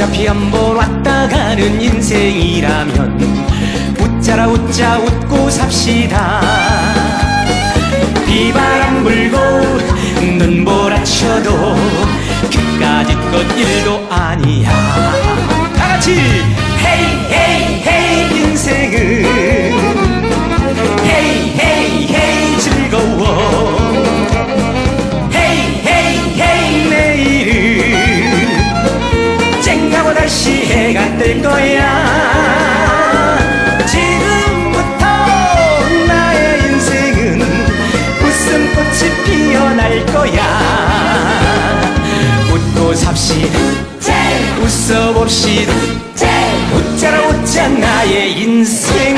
이렇게 한번 왔다 가는 인생이라면 웃자라 웃자 웃고 삽시다. 비바람 불고 눈보라 쳐도 그까짓 것일 해가 뜰 거야. 지금부터 나의 인생은 웃음꽃이 피어날 거야. 웃고 삽시다. 웃어봅시다. 웃자라 웃자 나의 인생